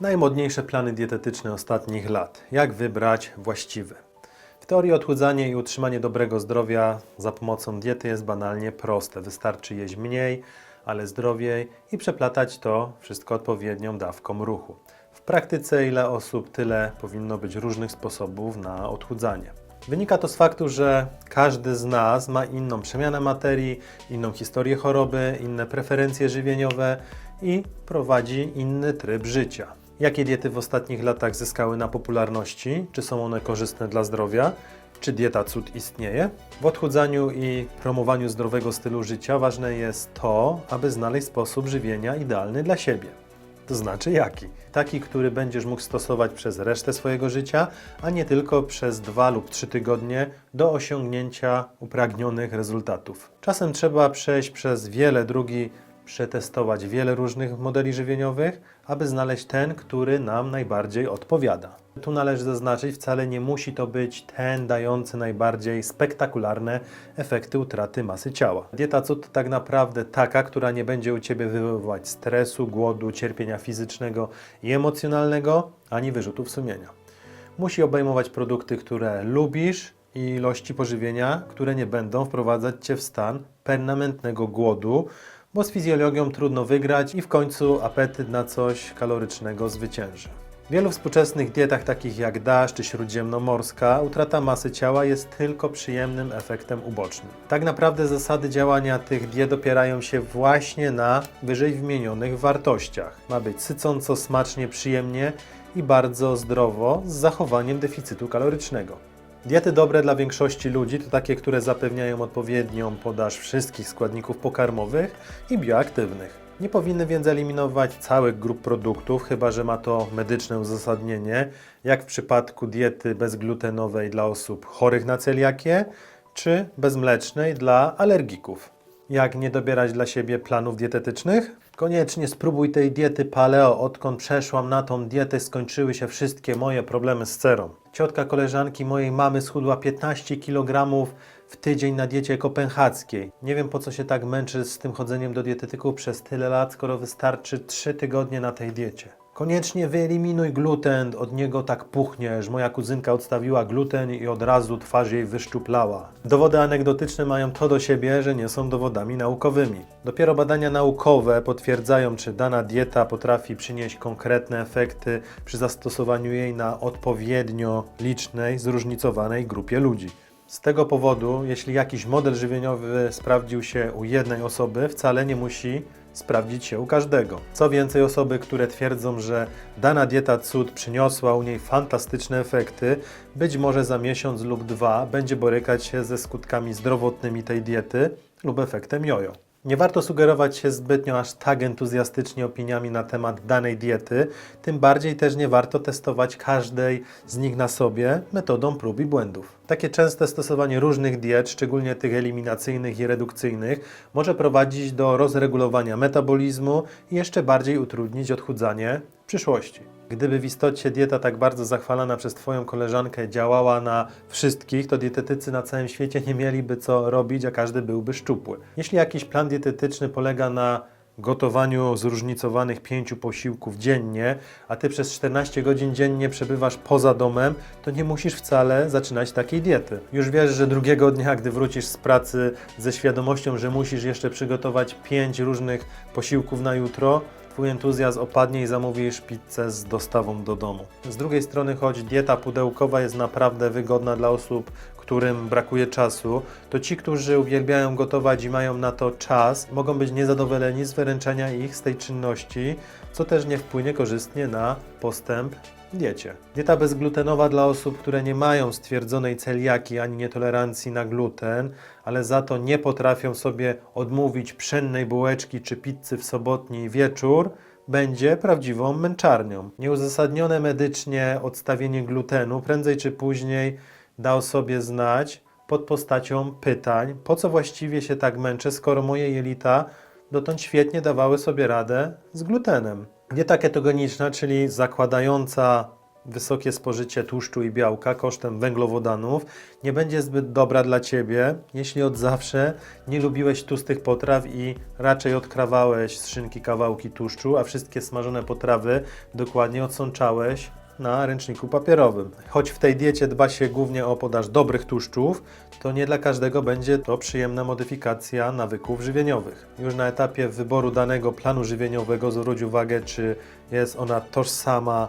Najmodniejsze plany dietetyczne ostatnich lat. Jak wybrać właściwy? W teorii odchudzanie i utrzymanie dobrego zdrowia za pomocą diety jest banalnie proste. Wystarczy jeść mniej, ale zdrowiej i przeplatać to wszystko odpowiednią dawką ruchu. W praktyce ile osób, tyle powinno być różnych sposobów na odchudzanie. Wynika to z faktu, że każdy z nas ma inną przemianę materii, inną historię choroby, inne preferencje żywieniowe i prowadzi inny tryb życia. Jakie diety w ostatnich latach zyskały na popularności? Czy są one korzystne dla zdrowia? Czy dieta cud istnieje? W odchudzaniu i promowaniu zdrowego stylu życia ważne jest to, aby znaleźć sposób żywienia idealny dla siebie. To znaczy jaki? Taki, który będziesz mógł stosować przez resztę swojego życia, a nie tylko przez dwa lub trzy tygodnie do osiągnięcia upragnionych rezultatów. Czasem trzeba przejść przez wiele drugi, przetestować wiele różnych modeli żywieniowych, aby znaleźć ten, który nam najbardziej odpowiada. Tu należy zaznaczyć, wcale nie musi to być ten dający najbardziej spektakularne efekty utraty masy ciała. Dieta cud tak naprawdę taka, która nie będzie u Ciebie wywoływać stresu, głodu, cierpienia fizycznego i emocjonalnego, ani wyrzutów sumienia. Musi obejmować produkty, które lubisz i ilości pożywienia, które nie będą wprowadzać Cię w stan permanentnego głodu, bo z fizjologią trudno wygrać i w końcu apetyt na coś kalorycznego zwycięży. W wielu współczesnych dietach, takich jak DASH czy śródziemnomorska, utrata masy ciała jest tylko przyjemnym efektem ubocznym. Tak naprawdę zasady działania tych diet opierają się właśnie na wyżej wymienionych wartościach. Ma być sycąco, smacznie, przyjemnie i bardzo zdrowo z zachowaniem deficytu kalorycznego. Diety dobre dla większości ludzi to takie, które zapewniają odpowiednią podaż wszystkich składników pokarmowych i bioaktywnych. Nie powinny więc eliminować całych grup produktów, chyba że ma to medyczne uzasadnienie, jak w przypadku diety bezglutenowej dla osób chorych na celiakię, czy bezmlecznej dla alergików. Jak nie dobierać dla siebie planów dietetycznych? Koniecznie spróbuj tej diety paleo. Odkąd przeszłam na tą dietę, skończyły się wszystkie moje problemy z cerą. Ciotka koleżanki mojej mamy schudła 15 kg w tydzień na diecie kopenhadzkiej. Nie wiem po co się tak męczy z tym chodzeniem do dietetyków przez tyle lat, skoro wystarczy 3 tygodnie na tej diecie. Koniecznie wyeliminuj gluten, od niego tak puchniesz. Moja kuzynka odstawiła gluten i od razu twarz jej wyszczuplała. Dowody anegdotyczne mają to do siebie, że nie są dowodami naukowymi. Dopiero badania naukowe potwierdzają, czy dana dieta potrafi przynieść konkretne efekty przy zastosowaniu jej na odpowiednio licznej, zróżnicowanej grupie ludzi. Z tego powodu, jeśli jakiś model żywieniowy sprawdził się u jednej osoby, wcale nie musi sprawdzić się u każdego. Co więcej, osoby, które twierdzą, że dana dieta cud przyniosła u niej fantastyczne efekty, być może za miesiąc lub dwa będzie borykać się ze skutkami zdrowotnymi tej diety lub efektem jojo. Nie warto sugerować się zbytnio aż tak entuzjastycznie opiniami na temat danej diety, tym bardziej też nie warto testować każdej z nich na sobie metodą prób i błędów. Takie częste stosowanie różnych diet, szczególnie tych eliminacyjnych i redukcyjnych, może prowadzić do rozregulowania metabolizmu i jeszcze bardziej utrudnić odchudzanie w przyszłości. Gdyby w istocie dieta tak bardzo zachwalana przez Twoją koleżankę działała na wszystkich, to dietetycy na całym świecie nie mieliby co robić, a każdy byłby szczupły. Jeśli jakiś plan dietetyczny polega na gotowaniu zróżnicowanych pięciu posiłków dziennie, a Ty przez 14 godzin dziennie przebywasz poza domem, to nie musisz wcale zaczynać takiej diety. Już wiesz, że drugiego dnia, gdy wrócisz z pracy ze świadomością, że musisz jeszcze przygotować pięć różnych posiłków na jutro, Twój entuzjazm opadnie i zamówisz pizzę z dostawą do domu. Z drugiej strony, choć dieta pudełkowa jest naprawdę wygodna dla osób, którym brakuje czasu, to ci, którzy uwielbiają gotować i mają na to czas, mogą być niezadowoleni z wyręczenia ich z tej czynności, co też nie wpłynie korzystnie na postęp diecie. Dieta bezglutenowa dla osób, które nie mają stwierdzonej celiaki ani nietolerancji na gluten, ale za to nie potrafią sobie odmówić pszennej bułeczki czy pizzy w sobotni wieczór, będzie prawdziwą męczarnią. Nieuzasadnione medycznie odstawienie glutenu prędzej czy później da o sobie znać pod postacią pytań, po co właściwie się tak męczę, skoro moje jelita dotąd świetnie dawały sobie radę z glutenem. Dieta ketogeniczna, czyli zakładająca wysokie spożycie tłuszczu i białka kosztem węglowodanów nie będzie zbyt dobra dla Ciebie, jeśli od zawsze nie lubiłeś tłustych potraw i raczej odkrawałeś z szynki kawałki tłuszczu, a wszystkie smażone potrawy dokładnie odsączałeś na ręczniku papierowym. Choć w tej diecie dba się głównie o podaż dobrych tłuszczów, to nie dla każdego będzie to przyjemna modyfikacja nawyków żywieniowych. Już na etapie wyboru danego planu żywieniowego zwróć uwagę, czy jest ona tożsama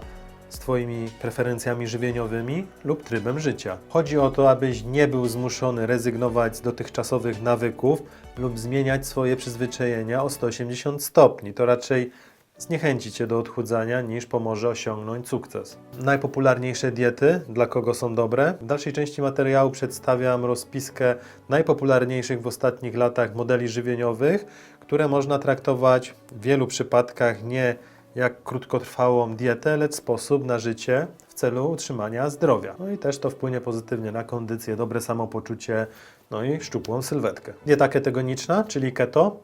z Twoimi preferencjami żywieniowymi lub trybem życia. Chodzi o to, abyś nie był zmuszony rezygnować z dotychczasowych nawyków lub zmieniać swoje przyzwyczajenia o 180 stopni. To raczej zniechęci Cię do odchudzania niż pomoże osiągnąć sukces. Najpopularniejsze diety, dla kogo są dobre? W dalszej części materiału przedstawiam rozpiskę najpopularniejszych w ostatnich latach modeli żywieniowych, które można traktować w wielu przypadkach nie jak krótkotrwałą dietę, lecz sposób na życie w celu utrzymania zdrowia. No i też to wpłynie pozytywnie na kondycję, dobre samopoczucie, no i szczupłą sylwetkę. Dieta ketogeniczna, czyli keto,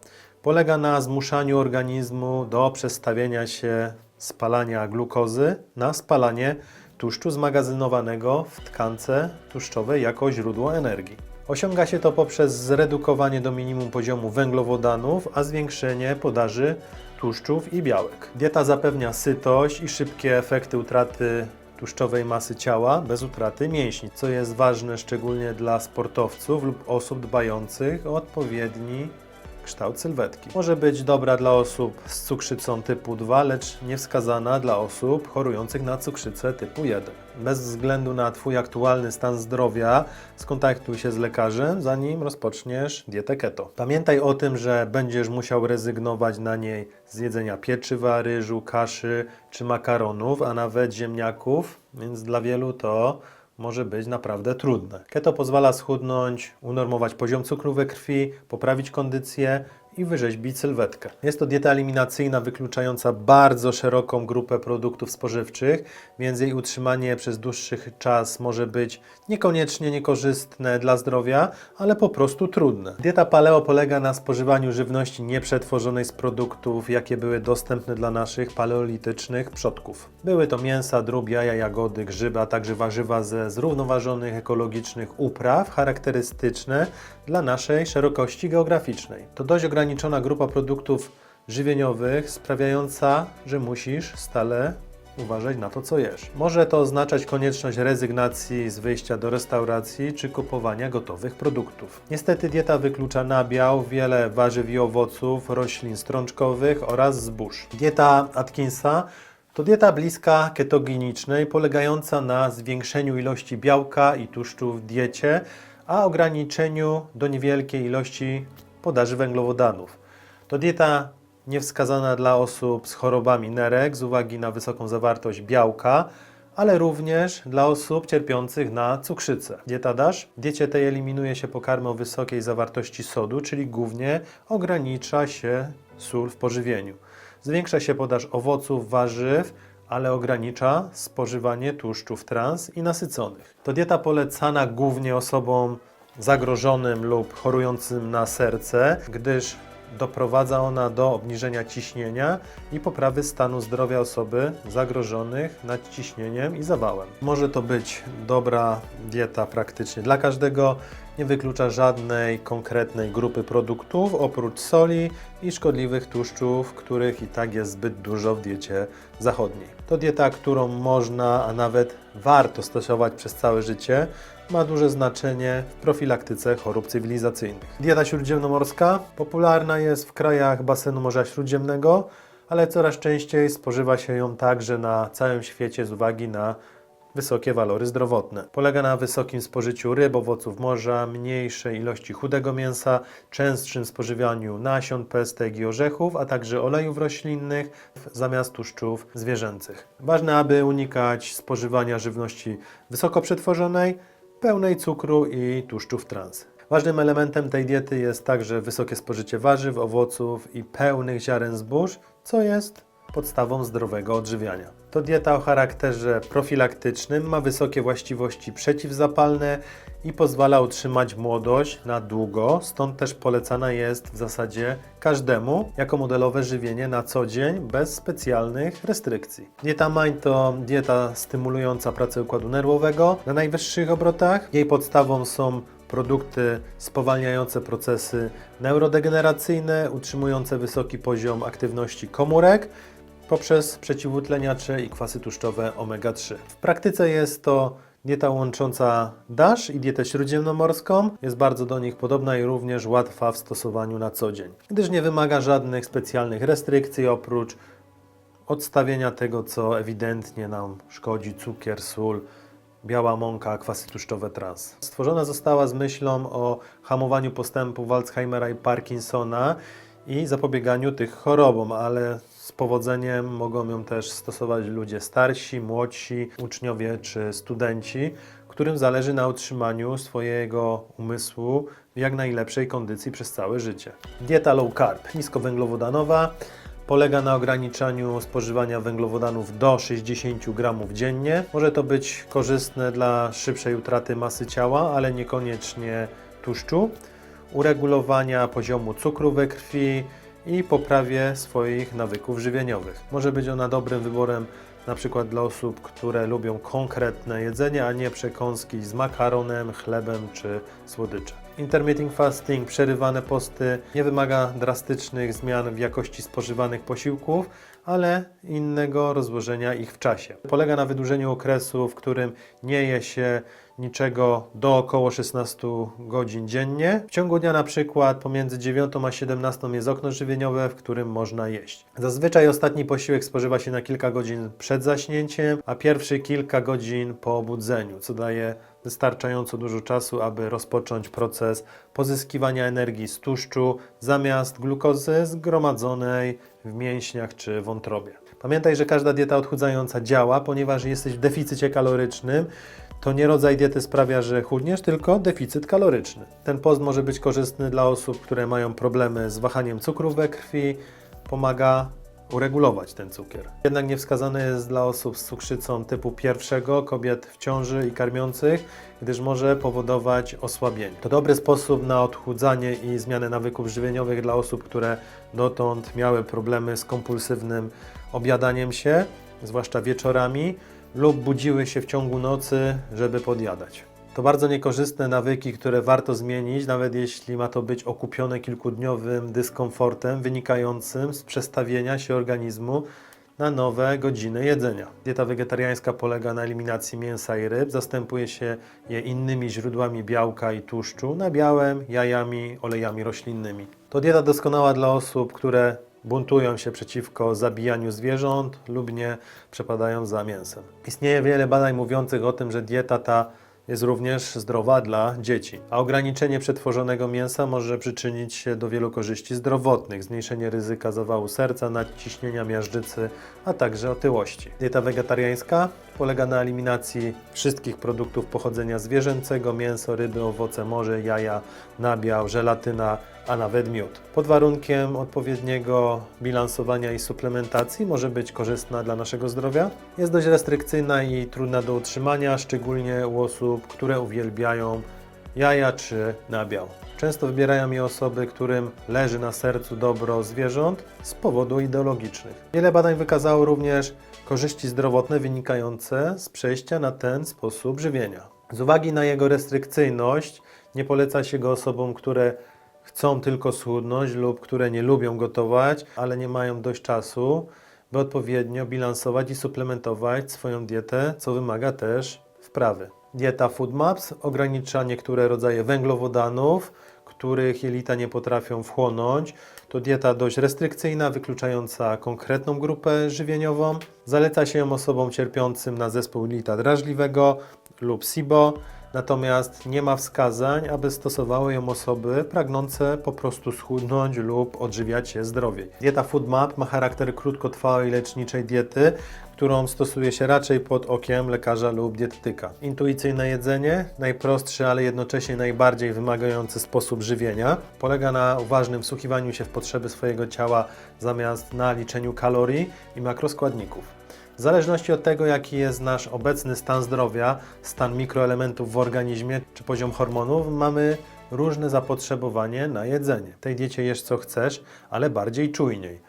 polega na zmuszaniu organizmu do przestawienia się spalania glukozy na spalanie tłuszczu zmagazynowanego w tkance tłuszczowej jako źródło energii. Osiąga się to poprzez zredukowanie do minimum poziomu węglowodanów, a zwiększenie podaży tłuszczów i białek. Dieta zapewnia sytość i szybkie efekty utraty tłuszczowej masy ciała bez utraty mięśni, co jest ważne szczególnie dla sportowców lub osób dbających o odpowiedni kształt sylwetki. Może być dobra dla osób z cukrzycą typu 2, lecz niewskazana dla osób chorujących na cukrzycę typu 1. Bez względu na Twój aktualny stan zdrowia, skontaktuj się z lekarzem, zanim rozpoczniesz dietę keto. Pamiętaj o tym, że będziesz musiał rezygnować na niej z jedzenia pieczywa, ryżu, kaszy czy makaronów, a nawet ziemniaków, więc dla wielu to może być naprawdę trudne. Keto pozwala schudnąć, unormować poziom cukru we krwi, poprawić kondycję i wyrzeźbić sylwetkę. Jest to dieta eliminacyjna wykluczająca bardzo szeroką grupę produktów spożywczych, więc jej utrzymanie przez dłuższy czas może być niekoniecznie niekorzystne dla zdrowia, ale po prostu trudne. Dieta paleo polega na spożywaniu żywności nieprzetworzonej z produktów, jakie były dostępne dla naszych paleolitycznych przodków. Były to mięsa, drób, jaja, jagody, grzyby, a także warzywa ze zrównoważonych ekologicznych upraw, charakterystyczne dla naszej szerokości geograficznej. To dość ograniczona grupa produktów żywieniowych, sprawiająca, że musisz stale uważać na to, co jesz. Może to oznaczać konieczność rezygnacji z wyjścia do restauracji czy kupowania gotowych produktów. Niestety dieta wyklucza nabiał, wiele warzyw i owoców, roślin strączkowych oraz zbóż. Dieta Atkinsa to dieta bliska ketogenicznej, polegająca na zwiększeniu ilości białka i tłuszczu w diecie, a ograniczeniu do niewielkiej ilości podaży węglowodanów. To dieta niewskazana dla osób z chorobami nerek z uwagi na wysoką zawartość białka, ale również dla osób cierpiących na cukrzycę. Dieta DASH? W diecie tej eliminuje się pokarmy o wysokiej zawartości sodu, czyli głównie ogranicza się sól w pożywieniu. Zwiększa się podaż owoców, warzyw, ale ogranicza spożywanie tłuszczów trans i nasyconych. To dieta polecana głównie osobom zagrożonym lub chorującym na serce, gdyż doprowadza ona do obniżenia ciśnienia i poprawy stanu zdrowia osoby zagrożonych nadciśnieniem i zawałem. Może to być dobra dieta praktycznie dla każdego, nie wyklucza żadnej konkretnej grupy produktów oprócz soli i szkodliwych tłuszczów, których i tak jest zbyt dużo w diecie zachodniej. To dieta, którą można, a nawet warto stosować przez całe życie, ma duże znaczenie w profilaktyce chorób cywilizacyjnych. Dieta śródziemnomorska popularna jest w krajach basenu Morza Śródziemnego, ale coraz częściej spożywa się ją także na całym świecie z uwagi na wysokie walory zdrowotne. Polega na wysokim spożyciu ryb, owoców morza, mniejszej ilości chudego mięsa, częstszym spożywaniu nasion, pestek i orzechów, a także olejów roślinnych zamiast tłuszczów zwierzęcych. Ważne, aby unikać spożywania żywności wysoko przetworzonej, pełnej cukru i tłuszczów trans. Ważnym elementem tej diety jest także wysokie spożycie warzyw, owoców i pełnych ziaren zbóż, co jest podstawą zdrowego odżywiania. To dieta o charakterze profilaktycznym, ma wysokie właściwości przeciwzapalne i pozwala utrzymać młodość na długo, stąd też polecana jest w zasadzie każdemu jako modelowe żywienie na co dzień bez specjalnych restrykcji. Dieta Mind to dieta stymulująca pracę układu nerwowego na najwyższych obrotach. Jej podstawą są produkty spowalniające procesy neurodegeneracyjne, utrzymujące wysoki poziom aktywności komórek poprzez przeciwutleniacze i kwasy tłuszczowe omega-3. W praktyce jest to dieta łącząca DASH i dietę śródziemnomorską. Jest bardzo do nich podobna i również łatwa w stosowaniu na co dzień, gdyż nie wymaga żadnych specjalnych restrykcji oprócz odstawienia tego, co ewidentnie nam szkodzi, cukier, sól, biała mąka, kwasy tłuszczowe trans. Stworzona została z myślą o hamowaniu postępów Alzheimera i Parkinsona i zapobieganiu tych chorobom, ale z powodzeniem mogą ją też stosować ludzie starsi, młodsi, uczniowie czy studenci, którym zależy na utrzymaniu swojego umysłu w jak najlepszej kondycji przez całe życie. Dieta low carb, niskowęglowodanowa, polega na ograniczaniu spożywania węglowodanów do 60 gramów dziennie. Może to być korzystne dla szybszej utraty masy ciała, ale niekoniecznie tłuszczu, uregulowania poziomu cukru we krwi i poprawie swoich nawyków żywieniowych. Może być ona dobrym wyborem na przykład dla osób, które lubią konkretne jedzenie, a nie przekąski z makaronem, chlebem czy słodycze. Intermittent fasting, przerywane posty, nie wymaga drastycznych zmian w jakości spożywanych posiłków, ale innego rozłożenia ich w czasie. Polega na wydłużeniu okresu, w którym nie je się niczego do około 16 godzin dziennie. W ciągu dnia na przykład pomiędzy 9 a 17 jest okno żywieniowe, w którym można jeść. Zazwyczaj ostatni posiłek spożywa się na kilka godzin przed zaśnięciem, a pierwszy kilka godzin po obudzeniu, co daje wystarczająco dużo czasu, aby rozpocząć proces pozyskiwania energii z tłuszczu zamiast glukozy zgromadzonej w mięśniach czy wątrobie. Pamiętaj, że każda dieta odchudzająca działa, ponieważ jesteś w deficycie kalorycznym. To nie rodzaj diety sprawia, że chudniesz, tylko deficyt kaloryczny. Ten post może być korzystny dla osób, które mają problemy z wahaniem cukru we krwi, pomaga uregulować ten cukier. Jednak niewskazany jest dla osób z cukrzycą typu pierwszego, kobiet w ciąży i karmiących, gdyż może powodować osłabienie. To dobry sposób na odchudzanie i zmianę nawyków żywieniowych dla osób, które dotąd miały problemy z kompulsywnym obiadaniem się, zwłaszcza wieczorami, lub budziły się w ciągu nocy, żeby podjadać. To bardzo niekorzystne nawyki, które warto zmienić, nawet jeśli ma to być okupione kilkudniowym dyskomfortem wynikającym z przestawienia się organizmu na nowe godziny jedzenia. Dieta wegetariańska polega na eliminacji mięsa i ryb, zastępuje się je innymi źródłami białka i tłuszczu, nabiałem, jajami, olejami roślinnymi. To dieta doskonała dla osób, które buntują się przeciwko zabijaniu zwierząt lub nie przepadają za mięsem. Istnieje wiele badań mówiących o tym, że dieta ta jest również zdrowa dla dzieci, a ograniczenie przetworzonego mięsa może przyczynić się do wielu korzyści zdrowotnych, zmniejszenie ryzyka zawału serca, nadciśnienia miażdżycy, a także otyłości. Dieta wegetariańska polega na eliminacji wszystkich produktów pochodzenia zwierzęcego, mięso, ryby, owoce morza, jaja, nabiał, żelatyna, a nawet miód. Pod warunkiem odpowiedniego bilansowania i suplementacji może być korzystna dla naszego zdrowia. Jest dość restrykcyjna i trudna do utrzymania, szczególnie u osób, które uwielbiają jaja czy nabiał. Często wybierają je osoby, którym leży na sercu dobro zwierząt z powodu ideologicznych. Wiele badań wykazało również korzyści zdrowotne wynikające z przejścia na ten sposób żywienia. Z uwagi na jego restrykcyjność nie poleca się go osobom, które chcą tylko schudnąć lub które nie lubią gotować, ale nie mają dość czasu, by odpowiednio bilansować i suplementować swoją dietę, co wymaga też wprawy. Dieta FoodMaps ogranicza niektóre rodzaje węglowodanów, których jelita nie potrafią wchłonąć. To dieta dość restrykcyjna, wykluczająca konkretną grupę żywieniową. Zaleca się ją osobom cierpiącym na zespół jelita drażliwego lub SIBO, natomiast nie ma wskazań, aby stosowały ją osoby pragnące po prostu schudnąć lub odżywiać się zdrowiej. Dieta FoodMap ma charakter krótkotrwałej leczniczej diety, którą stosuje się raczej pod okiem lekarza lub dietetyka. Intuicyjne jedzenie, najprostszy, ale jednocześnie najbardziej wymagający sposób żywienia, polega na uważnym wsłuchiwaniu się w potrzeby swojego ciała zamiast na liczeniu kalorii i makroskładników. W zależności od tego, jaki jest nasz obecny stan zdrowia, stan mikroelementów w organizmie czy poziom hormonów, mamy różne zapotrzebowanie na jedzenie. W tej diecie jesz co chcesz, ale bardziej czujniej.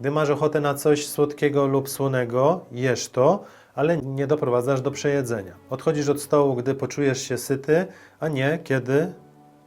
Gdy masz ochotę na coś słodkiego lub słonego, jesz to, ale nie doprowadzasz do przejedzenia. Odchodzisz od stołu, gdy poczujesz się syty, a nie kiedy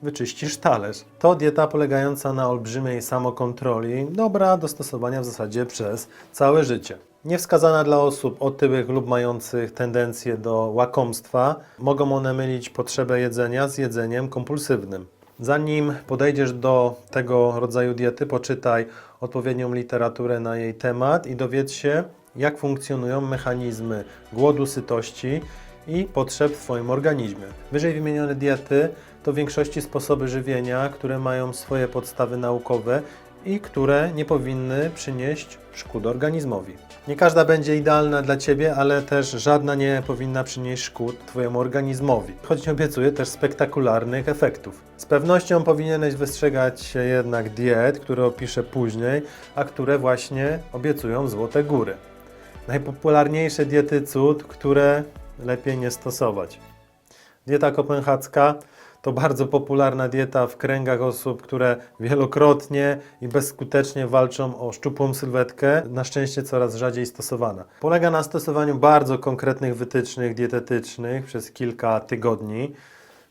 wyczyścisz talerz. To dieta polegająca na olbrzymiej samokontroli, dobra do stosowania w zasadzie przez całe życie. Niewskazana dla osób otyłych lub mających tendencję do łakomstwa, mogą one mylić potrzebę jedzenia z jedzeniem kompulsywnym. Zanim podejdziesz do tego rodzaju diety, poczytaj odpowiednią literaturę na jej temat i dowiedz się, jak funkcjonują mechanizmy głodu, sytości i potrzeb w Twoim organizmie. Wyżej wymienione diety to w większości sposoby żywienia, które mają swoje podstawy naukowe i które nie powinny przynieść szkód organizmowi. Nie każda będzie idealna dla Ciebie, ale też żadna nie powinna przynieść szkód Twojemu organizmowi, choć nie obiecuję też spektakularnych efektów. Z pewnością powinieneś wystrzegać się jednak diet, które opiszę później, a które właśnie obiecują złote góry. Najpopularniejsze diety cud, które lepiej nie stosować. Dieta kopenhacka to bardzo popularna dieta w kręgach osób, które wielokrotnie i bezskutecznie walczą o szczupłą sylwetkę, na szczęście coraz rzadziej stosowana. Polega na stosowaniu bardzo konkretnych wytycznych dietetycznych przez kilka tygodni,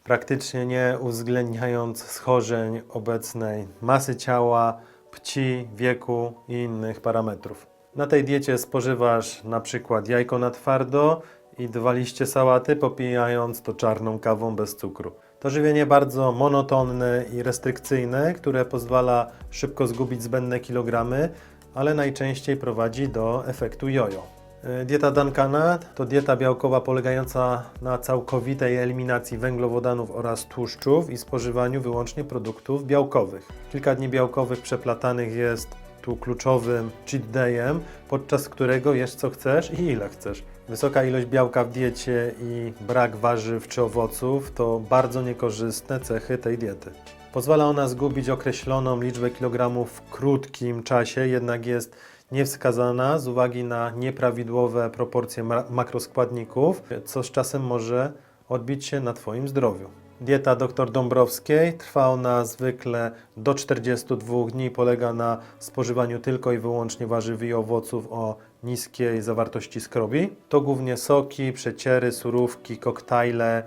praktycznie nie uwzględniając schorzeń obecnej masy ciała, płci, wieku i innych parametrów. Na tej diecie spożywasz na przykład jajko na twardo i dwa liście sałaty, popijając to czarną kawą bez cukru. To żywienie bardzo monotonne i restrykcyjne, które pozwala szybko zgubić zbędne kilogramy, ale najczęściej prowadzi do efektu jojo. E, Dieta Duncana to dieta białkowa polegająca na całkowitej eliminacji węglowodanów oraz tłuszczów i spożywaniu wyłącznie produktów białkowych. Kilka dni białkowych przeplatanych jest tu kluczowym cheat dayem, podczas którego jesz co chcesz i ile chcesz. Wysoka ilość białka w diecie i brak warzyw czy owoców to bardzo niekorzystne cechy tej diety. Pozwala ona zgubić określoną liczbę kilogramów w krótkim czasie, jednak jest niewskazana z uwagi na nieprawidłowe proporcje ma- makroskładników, co z czasem może odbić się na Twoim zdrowiu. Dieta dr Dąbrowskiej trwa ona zwykle do 42 dni, polega na spożywaniu tylko i wyłącznie warzyw i owoców o niskiej zawartości skrobi. To głównie soki, przeciery, surówki, koktajle.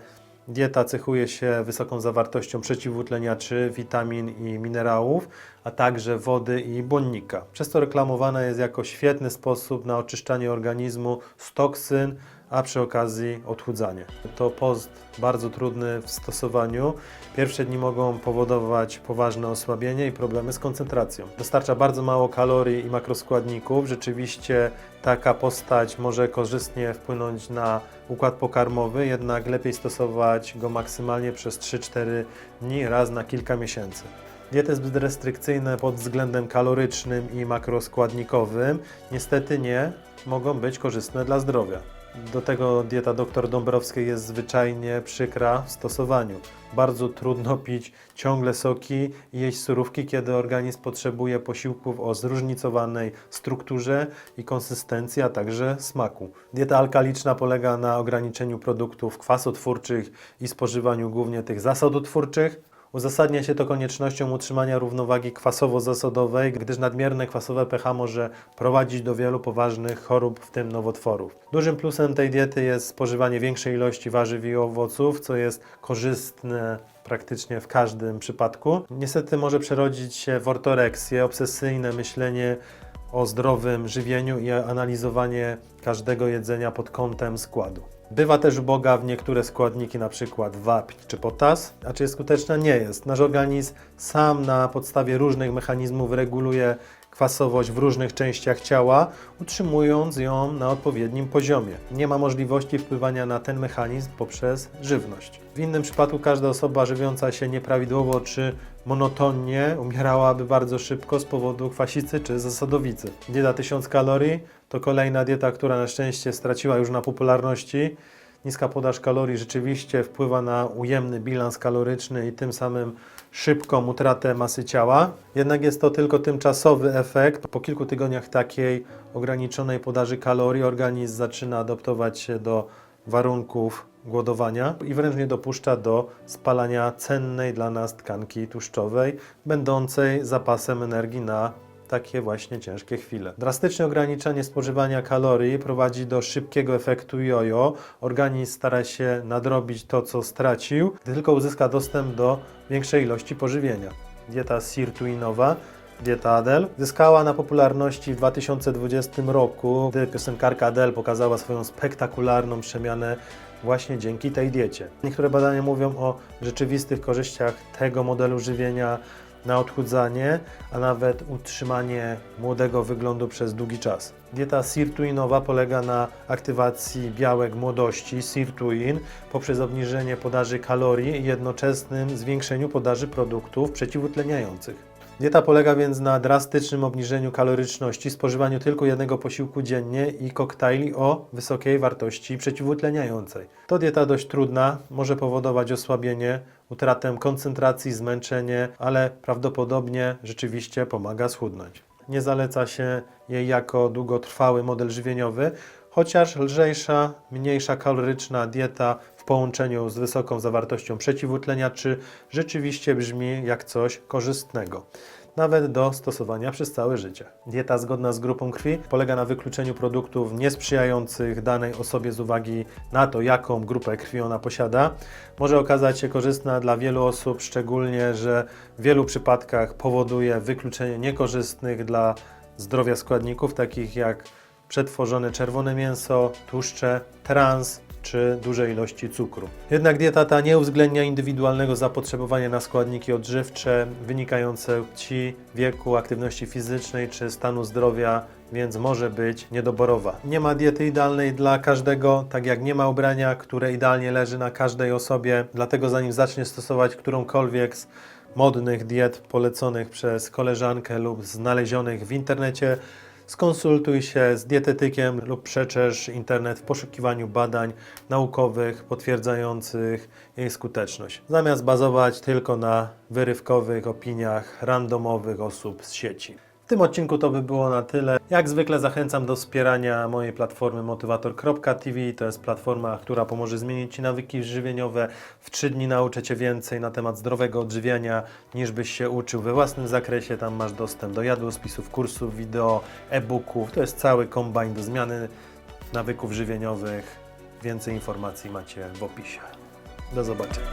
Dieta cechuje się wysoką zawartością przeciwutleniaczy, witamin i minerałów, a także wody i błonnika. Przez to reklamowana jest jako świetny sposób na oczyszczanie organizmu z toksyn, a przy okazji odchudzanie. To post bardzo trudny w stosowaniu. Pierwsze dni mogą powodować poważne osłabienie i problemy z koncentracją. Dostarcza bardzo mało kalorii i makroskładników. Rzeczywiście taka postać może korzystnie wpłynąć na układ pokarmowy, jednak lepiej stosować go maksymalnie przez 3-4 dni raz na kilka miesięcy. Diety zbyt restrykcyjne pod względem kalorycznym i makroskładnikowym niestety nie mogą być korzystne dla zdrowia. Do tego dieta dr Dąbrowskiej jest zwyczajnie przykra w stosowaniu. Bardzo trudno pić ciągle soki i jeść surówki, kiedy organizm potrzebuje posiłków o zróżnicowanej strukturze i konsystencji, a także smaku. Dieta alkaliczna polega na ograniczeniu produktów kwasotwórczych i spożywaniu głównie tych zasadotwórczych. Uzasadnia się to koniecznością utrzymania równowagi kwasowo-zasodowej, gdyż nadmierne kwasowe pH może prowadzić do wielu poważnych chorób, w tym nowotworów. Dużym plusem tej diety jest spożywanie większej ilości warzyw i owoców, co jest korzystne praktycznie w każdym przypadku. Niestety może przerodzić się w ortoreksję, obsesyjne myślenie o zdrowym żywieniu i analizowanie każdego jedzenia pod kątem składu. Bywa też uboga w niektóre składniki, np. wapń czy potas, a czy jest skuteczna? Nie jest. Nasz organizm sam na podstawie różnych mechanizmów reguluje kwasowość w różnych częściach ciała, utrzymując ją na odpowiednim poziomie. Nie ma możliwości wpływania na ten mechanizm poprzez żywność. W innym przypadku każda osoba żywiąca się nieprawidłowo czy monotonnie umierałaby bardzo szybko z powodu kwasicy czy zasadowicy. Dieta 1000 kalorii to kolejna dieta, która na szczęście straciła już na popularności. niska podaż kalorii rzeczywiście wpływa na ujemny bilans kaloryczny i tym samym szybką utratę masy ciała. Jednak jest to tylko tymczasowy efekt. Po kilku tygodniach takiej ograniczonej podaży kalorii organizm zaczyna adaptować się do warunków głodowania i wręcz nie dopuszcza do spalania cennej dla nas tkanki tłuszczowej, będącej zapasem energii na takie właśnie ciężkie chwile. Drastyczne ograniczenie spożywania kalorii prowadzi do szybkiego efektu jojo. Organizm stara się nadrobić to, co stracił, gdy tylko uzyska dostęp do większej ilości pożywienia. Dieta sirtuinowa Dieta Adele zyskała na popularności w 2020 roku, gdy piosenkarka Adele pokazała swoją spektakularną przemianę właśnie dzięki tej diecie. Niektóre badania mówią o rzeczywistych korzyściach tego modelu żywienia na odchudzanie, a nawet utrzymanie młodego wyglądu przez długi czas. Dieta sirtuinowa polega na aktywacji białek młodości, sirtuin, poprzez obniżenie podaży kalorii i jednoczesnym zwiększeniu podaży produktów przeciwutleniających. Dieta polega więc na drastycznym obniżeniu kaloryczności, spożywaniu tylko jednego posiłku dziennie i koktajli o wysokiej wartości przeciwutleniającej. To dieta dość trudna, może powodować osłabienie, utratę koncentracji, zmęczenie, ale prawdopodobnie rzeczywiście pomaga schudnąć. Nie zaleca się jej jako długotrwały model żywieniowy, chociaż lżejsza, mniejsza kaloryczna dieta w połączeniu z wysoką zawartością przeciwutleniaczy rzeczywiście brzmi jak coś korzystnego nawet do stosowania przez całe życie. Dieta zgodna z grupą krwi polega na wykluczeniu produktów niesprzyjających danej osobie z uwagi na to, jaką grupę krwi ona posiada. Może okazać się korzystna dla wielu osób, szczególnie, że w wielu przypadkach powoduje wykluczenie niekorzystnych dla zdrowia składników, takich jak przetworzone czerwone mięso, tłuszcze, trans czy duże ilości cukru. Jednak dieta ta nie uwzględnia indywidualnego zapotrzebowania na składniki odżywcze wynikające płci, wieku, aktywności fizycznej czy stanu zdrowia, więc może być niedoborowa. Nie ma diety idealnej dla każdego, tak jak nie ma ubrania, które idealnie leży na każdej osobie, dlatego zanim zacznie stosować którąkolwiek z modnych diet poleconych przez koleżankę lub znalezionych w internecie, Skonsultuj się z dietetykiem lub przeczesz internet w poszukiwaniu badań naukowych potwierdzających jej skuteczność, zamiast bazować tylko na wyrywkowych opiniach randomowych osób z sieci. Tym odcinku to by było na tyle. Jak zwykle zachęcam do wspierania mojej platformy motywator.tv. To jest platforma, która pomoże zmienić Ci nawyki żywieniowe. W 3 dni nauczę Cię więcej na temat zdrowego odżywiania, niż byś się uczył we własnym zakresie. Tam masz dostęp do jadłospisów, kursów, wideo, e-booków. To jest cały kombajn do zmiany nawyków żywieniowych. Więcej informacji macie w opisie. Do zobaczenia.